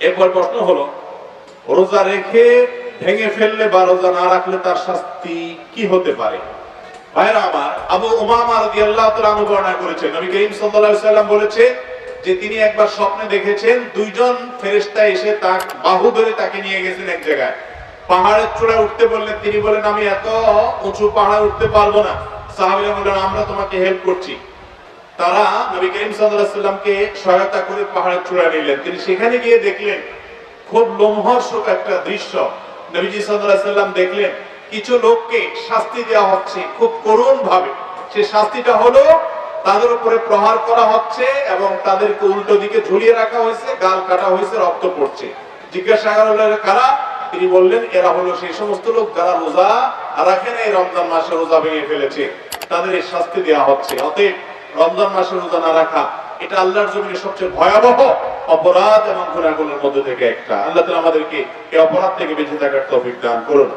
এরপর প্রশ্ন হলো, রোজা রেখে ভেঙে ফেললে বা রোজা না রাখলে তার শাস্তি কি হতে পারে? ভাইরা আমার, আবু উমামা রাদিয়াল্লাহু তাআলা বর্ণনা করেছেন। নবী করিম সাল্লাল্লাহু আলাইহি সাল্লাম বলেছে যে তিনি একবার স্বপ্নে দেখেছেন দুইজন ফেরেশতা এসে তার বাহু ধরে তাকে নিয়ে গেছেন এক জায়গায়। পাহাড়ের চূড়ায় উঠতে বললেন, তিনি বলেন আমি এত উঁচু পাহাড়ে উঠতে পারব না। সাহাবীরা বললেন, আমরা তোমাকে হেল্প করছি। তারা নবী করিম সাল্লামকে সহায়তা করে পাহাড়ের চূড়ায় নিলেন। তিনি সেখানে গিয়ে দেখলেন, খুব লোমহর্ষক একটা দৃশ্য। নবীজি সাল্লাম দেখলেন, কিছু লোককে শাস্তি দেওয়া হচ্ছে খুব করুণ ভাবে সে শাস্তিটা হলো, তাদের উপরে প্রহার করা হচ্ছে এবং তাদেরকে উল্টো দিকে ঝুলিয়ে রাখা হয়েছে, গাল কাটা হয়েছে, রক্ত পড়ছে। জিজ্ঞাসা করা কারা? তিনি বললেন, এরা হলো সেই সমস্ত লোক যারা রোজা রাখে না এই রমজান মাসে রোজা ভেঙে ফেলেছে। তাদের এই শাস্তি দেওয়া হচ্ছে। অতএব রমজান মাসে রোজা না রাখা, এটা আল্লাহর জমিনে সবচেয়ে ভয়াবহ অপরাধ এবং গুণাগুলোর মধ্যে থেকে একটা। আল্লাহ তালা আমাদেরকে এই অপরাধ থেকে বেঁচে থাকার তফিক দান করুন।